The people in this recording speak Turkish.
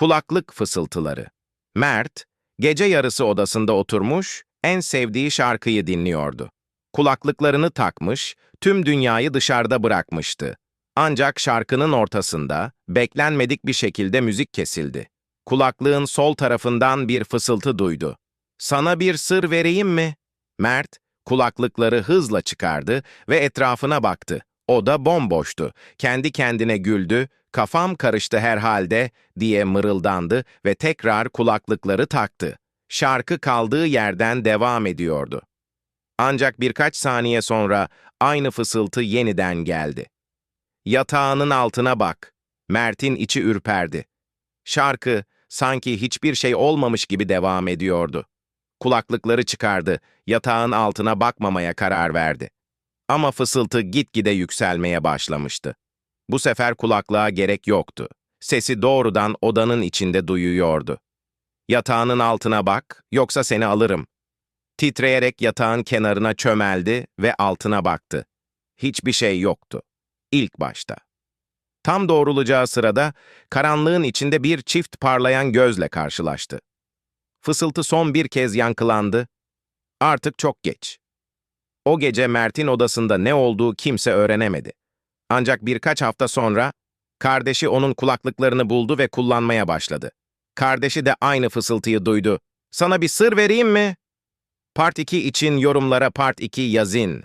Kulaklık fısıltıları. Mert, gece yarısı odasında oturmuş, en sevdiği şarkıyı dinliyordu. Kulaklıklarını takmış, tüm dünyayı dışarıda bırakmıştı. Ancak şarkının ortasında, beklenmedik bir şekilde müzik kesildi. Kulaklığın sol tarafından bir fısıltı duydu. Sana bir sır vereyim mi? Mert, kulaklıkları hızla çıkardı ve etrafına baktı. O da bomboştu. Kendi kendine güldü, kafam karıştı herhalde diye mırıldandı ve tekrar kulaklıkları taktı. Şarkı kaldığı yerden devam ediyordu. Ancak birkaç saniye sonra aynı fısıltı yeniden geldi. Yatağının altına bak. Mert'in içi ürperdi. Şarkı sanki hiçbir şey olmamış gibi devam ediyordu. Kulaklıkları çıkardı, yatağın altına bakmamaya karar verdi. Ama fısıltı gitgide yükselmeye başlamıştı. Bu sefer kulaklığa gerek yoktu. Sesi doğrudan odanın içinde duyuyordu. Yatağının altına bak, yoksa seni alırım. Titreyerek yatağın kenarına çömeldi ve altına baktı. Hiçbir şey yoktu. İlk başta. Tam doğrulacağı sırada karanlığın içinde bir çift parlayan gözle karşılaştı. Fısıltı son bir kez yankılandı. Artık çok geç. O gece Mert'in odasında ne olduğu kimse öğrenemedi. Ancak birkaç hafta sonra kardeşi onun kulaklıklarını buldu ve kullanmaya başladı. Kardeşi de aynı fısıltıyı duydu. Sana bir sır vereyim mi? Part 2 için yorumlara Part 2 yazın.